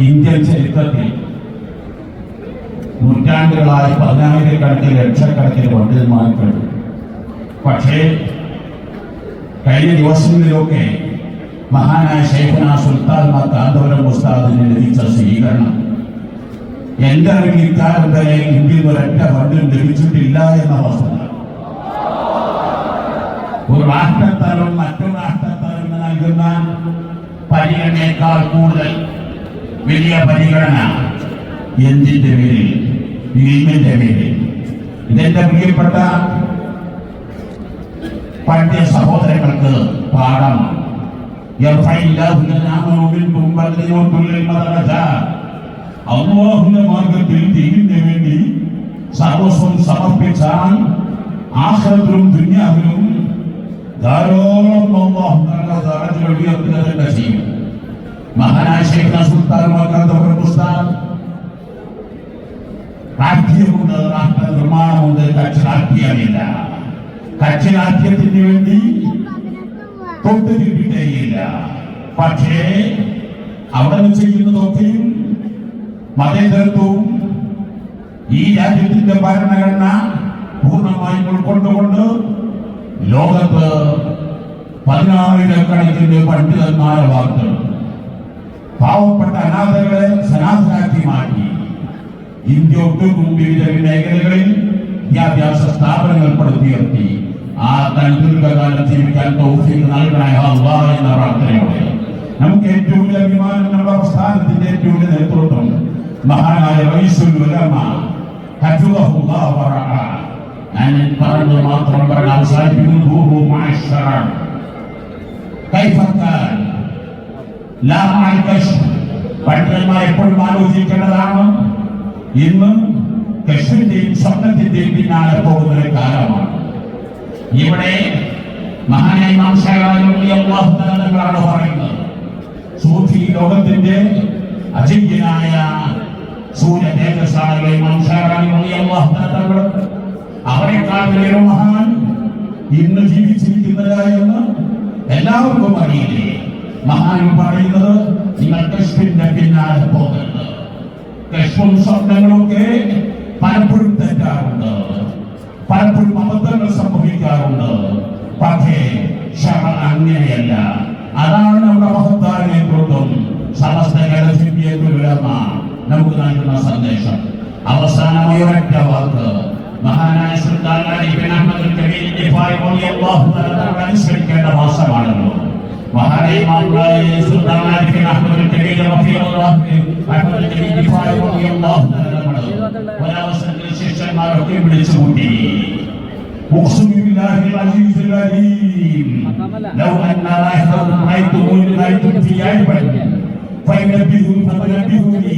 Indian ചരിത്രത്തിൽ നൂറ്റാണ്ടുകളായി പതിനായിരക്കണക്കിന് ലക്ഷക്കണക്കിന് പണ്ഡിതന്മാർക്കുണ്ട് പക്ഷേ കഴിഞ്ഞ ദിവസങ്ങളിലൊക്കെ മഹാനായ ശേഖന സുൽത്താൻ കാന്തപുരം ഉസ്താദിന് ലഭിച്ച സ്വീകരണം. എന്റെ അറിവിൽ ഇക്കാലം വരെ ഇന്ത്യയിൽ ഒരൊറ്റ ഫണ്ടും ലഭിച്ചിട്ടില്ല എന്ന വസ്തുത ഒരു രാഷ്ട്രത്തലം മറ്റൊരു രാഷ്ട്രത്തലം നൽകുന്ന പരിഗണനയേക്കാൾ കൂടുതൽ വലിയ പരിഗണന. എന്തിന്റെ പേരിൽ ഇൽമിന്റെ പേരിൽ ഇതെന്റെ പ്രിയപ്പെട്ട പണ്ഡിത സഹോദരങ്ങൾക്ക് പാഠം. അള്ളാഹുന്റെ മാർഗത്തിൽ ദീനിന് വേണ്ടി സർവസ്വം സമർപ്പിച്ചാൽ ആഹ്റത്തിലും ദുന്യാവിലും ധാരാളം അള്ളാഹു ദറജകൾ ഉയർത്തുക തന്നെ ചെയ്യും മഹാനായ ശേഖ സുൽത്താൻ പുസ്തകം. രാഷ്ട്രീയമുണ്ട് രാഷ്ട്ര നിർമ്മാണമുണ്ട് കക്ഷി രാഷ്ട്രീയമില്ല കക്ഷി രാഷ്ട്രീയത്തിന് വേണ്ടി തൊട്ട് കിട്ടിയില്ല പക്ഷേ അവിടെ നിന്ന് ചെയ്യുന്നതൊക്കെയും മതേതരത്വവും ഈ രാജ്യത്തിന്റെ ഭരണഘടന പൂർണമായും ഉൾക്കൊണ്ടുകൊണ്ട് ലോകത്ത് പതിനായിരക്കണക്കിന് പണ്ഡിതന്മാരെ വാർത്തകൾ പാവപ്പെട്ട അനാഥകളെ സനാഥരാക്കി മാറ്റി ഇന്ത്യ ഒട്ടുക്കും വിവിധ മേഖലകളിൽ വിദ്യാഭ്യാസ സ്ഥാപനങ്ങൾ പടുത്തുയർത്തി. ആ തൻ ജീവിക്കാൻ തൗഫീഖ് എന്ന പ്രാർത്ഥനയോടെ. നമുക്ക് ഏറ്റവും വലിയ അഭിമാനം നമ്മുടെ പ്രസ്ഥാനത്തിന്റെ ഏറ്റവും വലിയ നേതൃത്വം മഹാനായ റഈസുൽ ഉലമ. മാത്രം പറഞ്ഞ് അവസാനിപ്പിക്കുന്നു. പണ്ഡിതന്മാർ എപ്പോഴും ആലോചിക്കേണ്ടതാണ് ഇന്ന് കശുവിന്റെയും സ്വപ്നത്തിന്റെയും പിന്നാലെ പോകുന്ന കാലമാണ്. ഇവിടെ മഹാനായ പറയുന്നത്. സൂഫി ലോകത്തിന്റെ തആലകൾ അവരെക്കാൾ മഹാൻ ഇന്ന് ജീവിച്ചിരിക്കുന്നതാ എന്ന് എല്ലാവർക്കും അറിയില്ലേ? മഹാൻ പറയുന്നത് നിങ്ങൾ കഷ്പിന്റെ പിന്നാലെ പോകരുത്. കഷ്പും സ്വപ്നങ്ങളൊക്കെ പലപ്പോഴും തെറ്റാറുണ്ട്. പലപ്പോഴും അബദ്ധങ്ങൾ സംഭവിക്കാറുണ്ട്. പക്ഷേ ക്ഷമ അങ്ങനെയല്ല. അതാണ് നമ്മുടെ മഹത്തായ കൊണ്ടും സമസ്ത കലസിപ്പിയേക്കുലമ നമുക്ക് നൽകുന്ന സന്ദേശം. അവസാനമായ ഒരൊറ്റ വാക്ക്. മഹാനായ സുൽത്താൻ അലി കബീർ ദിഫായി റളിയല്ലാഹു തആല അനുസരിക്കേണ്ട മാസമാണല്ലോ മഹാനായ ഇമാം സുൽത്താൻ അലി ബിൻ അഹ്മദ് കബീർ റളിയല്ലാഹു അഹ്മദ് കബീർ ദിഫായി റളിയല്ലാഹു തആല ഒരവസരത്തിൽ ശിഷ്യന്മാരൊക്കെ വിളിച്ചു കൂട്ടി أقسم بالله العزيز العليم لو أن رأيتم رأيتم في عيبا فينبهوا فنبهوني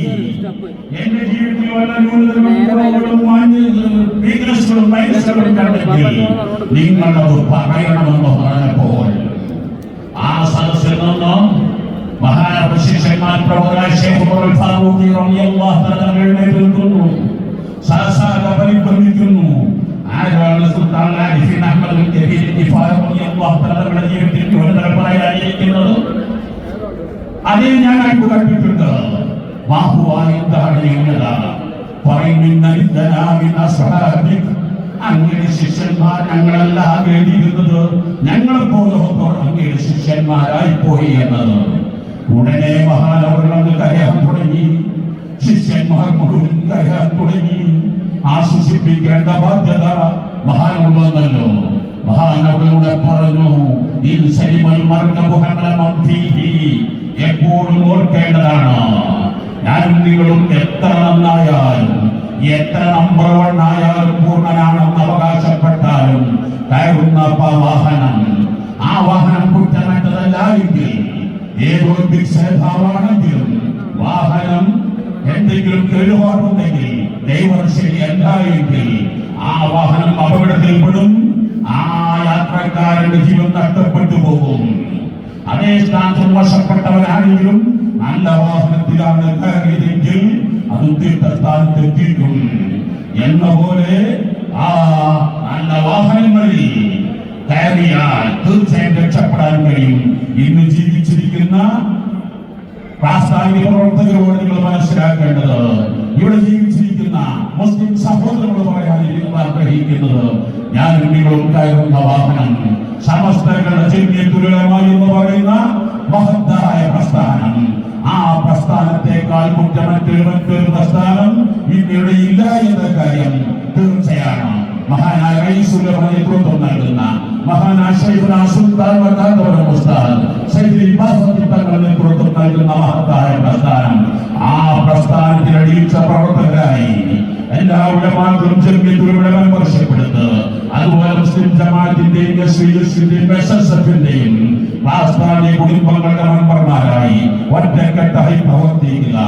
എന്റെ ജീവിതത്തിൽ വല്ല ന്യൂനതകളും വീക്ക്നസ്സുകളും മൈനസുകളും കണ്ടെങ്കിൽ നിങ്ങളത് പറയണമെന്ന് പറഞ്ഞപ്പോൾ ഉമർ ഫാറൂഖി റളിയല്ലാഹു തആല എഴുന്നേൽക്കുന്നു നിൽക്കുന്നു. സഹസാക പരിഭ്രമിക്കുന്നു ആരാണ് സുൽത്താൻ ആരിഫിൻ അഹ്മദ് കബീർ ദിഫാർ റളിയല്ലാഹു തആലയുടെ ജീവിതത്തിൽ ന്യൂനതകൾ പറയാനിരിക്കുന്നത് അതിൽ ഞാൻ അയപ്പ് കണ്ടിട്ടുണ്ട്. മാഹുവായ എന്താണ് എന്നതാണ് അങ്ങനെ ഞങ്ങളെല്ലാം എഴുതിയിരുന്നത് ഞങ്ങളെ പോലും അങ്ങയുടെ ശിഷ്യന്മാരായി പോയി എന്നത്. ഉടനെ മഹാനവരങ്ങൾ കരയാൻ തുടങ്ങി. ശിഷ്യന്മാർ മുഴുവൻ കരയാൻ തുടങ്ങി. ആശ്വസിപ്പിക്കേണ്ട ബാധ്യത മഹാനുള്ളതല്ലോ മഹാനവരുടെ പറഞ്ഞു എപ്പോഴും ഓർക്കേണ്ടതാണ്. ഞാനും നിങ്ങളും എത്ര നന്നായാലും എത്ര നമ്പർ വൺ ആയാലും പൂർണനാണെന്ന് അവകാശപ്പെട്ടാലും കയറുന്ന വാഹനം ആ വാഹനം കുറ്റമറ്റതല്ല ഏതൊരു ഭിക്ഷേതാവാണെങ്കിലും വാഹനം എന്തെങ്കിലും കേടുപാടുണ്ടെങ്കിൽ ദൈവം ശരിയല്ല എങ്കിൽ ആ വാഹനം അപകടത്തിൽപ്പെടും. ആ യാത്രക്കാരന്റെ ജീവൻ നഷ്ടപ്പെട്ടു പോകും. അതേ സ്ഥാനത്ത് വശപ്പെട്ടവനാണെങ്കിലും നല്ല വാഹനത്തിലാണ് കയറിയതെങ്കിൽ അത് തീർത്ഥസ്ഥാനത്ത് എത്തിയിട്ടും എന്ന പോലെ ആ നല്ല വാഹനങ്ങളിൽ കയറിയാൽ തീർച്ചയായും രക്ഷപ്പെടാൻ കഴിയും. ഇന്ന് ജീവിച്ചിരിക്കുന്ന പ്രാസ്ഥാനിക പ്രവർത്തകരോട് നിങ്ങൾ മനസ്സിലാക്കേണ്ടത് ഇവിടെ ജീവിച്ചിരിക്കുന്ന മുസ്ലിം സഹോദരങ്ങളോട് പറയാൻ നിങ്ങൾ ആഗ്രഹിക്കുന്നത് ഞാനും നിങ്ങളുണ്ടായിരുന്ന വാഹനം സമസ്തകളുടെ ചെറിയ തുല്യമായി എന്ന് പറയുന്ന മഹത്തായ പ്രസ്ഥാനം. ആ പ്രസ്ഥാനത്തെക്കാൾ കുറ്റമറ്റൊരു മറ്റൊരു പ്രസ്ഥാനം ഇന്ത്യയുടെ ഇല്ല എന്ന കാര്യം തീർച്ചയാണ്. മഹാനായ നേതൃത്വം നൽകുന്ന വക്കാത്തവരം ഉസ്താദ് സൈദ് ഇബ്ബാസ് തങ്ങൾ നേതൃത്വം നൽകുന്ന മഹത്തായ പ്രസ്ഥാനം. ആ പ്രസ്ഥാനത്തിൽ അടിയിച്ച പ്രവർത്തകരായി എല്ലാ ഉലമാക്കളും ചെറുപ്പത്തിലൂടെ മെമ്പർഷിപ്പെടുത്ത് അതുപോലെ മുസ്ലിം ജമാഅത്തിന്റെയും എസ് യുസിന്റെയും എസ് എസ് എഫിന്റെയും കുടുംബങ്ങളുടെ മെമ്പർമാരായി ഒറ്റക്കെട്ടായി പ്രവർത്തിക്കുക.